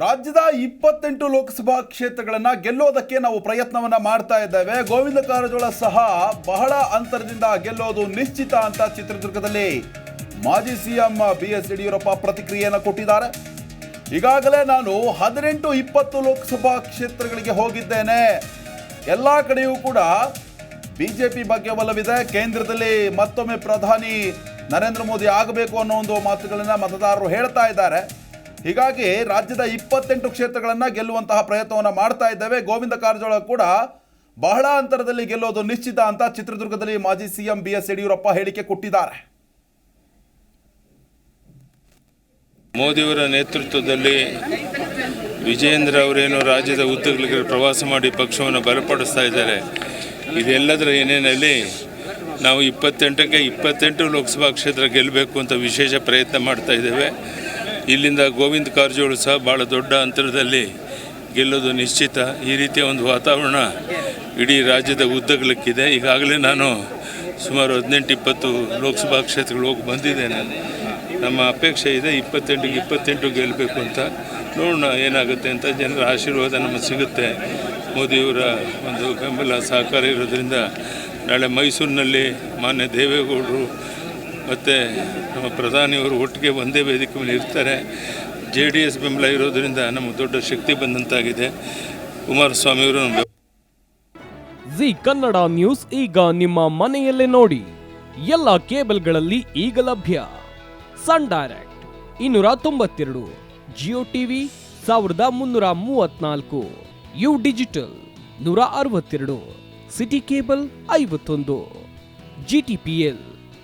ರಾಜ್ಯದ ಇಪ್ಪತ್ತೆಂಟು ಲೋಕಸಭಾ ಕ್ಷೇತ್ರಗಳನ್ನು ಗೆಲ್ಲೋದಕ್ಕೆ ನಾವು ಪ್ರಯತ್ನವನ್ನ ಮಾಡ್ತಾ ಇದ್ದೇವೆ. ಗೋವಿಂದ ಕಾರಜೋಳ ಸಹ ಬಹಳ ಅಂತರದಿಂದ ಗೆಲ್ಲೋದು ನಿಶ್ಚಿತ ಅಂತ ಚಿತ್ರದುರ್ಗದಲ್ಲಿ ಮಾಜಿ ಸಿಎಂ ಬಿ ಎಸ್ ಯಡಿಯೂರಪ್ಪ ಪ್ರತಿಕ್ರಿಯೆಯನ್ನು ಕೊಟ್ಟಿದ್ದಾರೆ. ಈಗಾಗಲೇ ನಾನು ಹದಿನೆಂಟು ಇಪ್ಪತ್ತು ಲೋಕಸಭಾ ಕ್ಷೇತ್ರಗಳಿಗೆ ಹೋಗಿದ್ದೇನೆ. ಎಲ್ಲ ಕಡೆಯೂ ಕೂಡ ಬಿಜೆಪಿ ಬಗ್ಗೆ ಒಲವಿದೆ. ಕೇಂದ್ರದಲ್ಲಿ ಮತ್ತೊಮ್ಮೆ ಪ್ರಧಾನಿ ನರೇಂದ್ರ ಮೋದಿ ಆಗಬೇಕು ಅನ್ನೋ ಒಂದು ಮಾತುಗಳನ್ನು ಮತದಾರರು ಹೇಳ್ತಾ ಇದ್ದಾರೆ. ಹೀಗಾಗಿ ರಾಜ್ಯದ ಇಪ್ಪತ್ತೆಂಟು ಕ್ಷೇತ್ರಗಳನ್ನು ಗೆಲ್ಲುವಂತಹ ಪ್ರಯತ್ನವನ್ನು ಮಾಡ್ತಾ ಇದ್ದೇವೆ. ಗೋವಿಂದ ಕಾರಜೋಳ ಕೂಡ ಬಹಳ ಅಂತರದಲ್ಲಿ ಗೆಲ್ಲೋದು ನಿಶ್ಚಿತ ಅಂತ ಚಿತ್ರದುರ್ಗದಲ್ಲಿ ಮಾಜಿ ಸಿಎಂ ಬಿ ಎಸ್ ಯಡಿಯೂರಪ್ಪ ಹೇಳಿಕೆ ಕೊಟ್ಟಿದ್ದಾರೆ. ಮೋದಿಯವರ ನೇತೃತ್ವದಲ್ಲಿ ವಿಜಯೇಂದ್ರ ಅವರೇನು ರಾಜ್ಯದ ಉದ್ದಗಲಿಗೆ ಪ್ರವಾಸ ಮಾಡಿ ಪಕ್ಷವನ್ನು ಬಲಪಡಿಸ್ತಾ ಇದ್ದಾರೆ. ಇದೆಲ್ಲದರ ಏನೇನಲ್ಲಿ ನಾವು ಇಪ್ಪತ್ತೆಂಟಕ್ಕೆ ಇಪ್ಪತ್ತೆಂಟು ಲೋಕಸಭಾ ಕ್ಷೇತ್ರ ಗೆಲ್ಲಬೇಕು ಅಂತ ವಿಶೇಷ ಪ್ರಯತ್ನ ಮಾಡ್ತಾ ಇದ್ದೇವೆ. ಇಲ್ಲಿಂದ ಗೋವಿಂದ ಕಾರಜೋಳು ಸಹ ಭಾಳ ದೊಡ್ಡ ಅಂತರದಲ್ಲಿ ಗೆಲ್ಲೋದು ನಿಶ್ಚಿತ. ಈ ರೀತಿಯ ಒಂದು ವಾತಾವರಣ ಇಡೀ ರಾಜ್ಯದ ಉದ್ದಗಲಕ್ಕಿದೆ. ಈಗಾಗಲೇ ನಾನು ಸುಮಾರು ಹದಿನೆಂಟು ಇಪ್ಪತ್ತು ಲೋಕಸಭಾ ಕ್ಷೇತ್ರಗಳು ಹೋಗಿ ಬಂದಿದ್ದೇನೆ. ನಮ್ಮ ಅಪೇಕ್ಷೆ ಇದೆ ಇಪ್ಪತ್ತೆಂಟಿಗೆ ಇಪ್ಪತ್ತೆಂಟು ಗೆಲ್ಲಬೇಕು ಅಂತ. ನೋಡೋಣ ಏನಾಗುತ್ತೆ ಅಂತ ಜನರ ಆಶೀರ್ವಾದ ನಮಗೆ ಸಿಗುತ್ತೆ. ಮೋದಿಯವರ ಒಂದು ಬೆಂಬಲ ಸಹಕಾರ ಇರೋದ್ರಿಂದ ನಾಳೆ ಮೈಸೂರಿನಲ್ಲಿ ಮಾನ್ಯ ದೇವೇಗೌಡರು ಮತ್ತು ನಮ್ಮ ಪ್ರಧಾನಿಯವರು ಒಟ್ಟಿಗೆ ಒಂದೇ ವೇದಿಕೆ ಮೇಲೆ ಇರ್ತಾರೆ. ಜೆ ಡಿ ಎಸ್ ಬೆಂಬಲ ಇರೋದರಿಂದ ನಮ್ಮ ದೊಡ್ಡ ಶಕ್ತಿ ಬಂದಂತಾಗಿದೆ. ಕುಮಾರಸ್ವಾಮಿಯವರು ಜಿ ಕನ್ನಡ ನ್ಯೂಸ್ ಈಗ ನಿಮ್ಮ ಮನೆಯಲ್ಲೇ ನೋಡಿ. ಎಲ್ಲ ಕೇಬಲ್ಗಳಲ್ಲಿ ಈಗ ಲಭ್ಯ. ಸನ್ ಡೈರೆಕ್ಟ್ ಇನ್ನೂರ ತೊಂಬತ್ತೆರಡು, ಜಿಯೋ ಟಿವಿ ಸಾವಿರದ ಮುನ್ನೂರ ಮೂವತ್ನಾಲ್ಕು, ಯು ಡಿಜಿಟಲ್ ನೂರ ಅರವತ್ತೆರಡು, ಸಿಟಿ ಕೇಬಲ್ ಐವತ್ತೊಂದು, ಜಿ ಟಿ ಪಿ ಎಲ್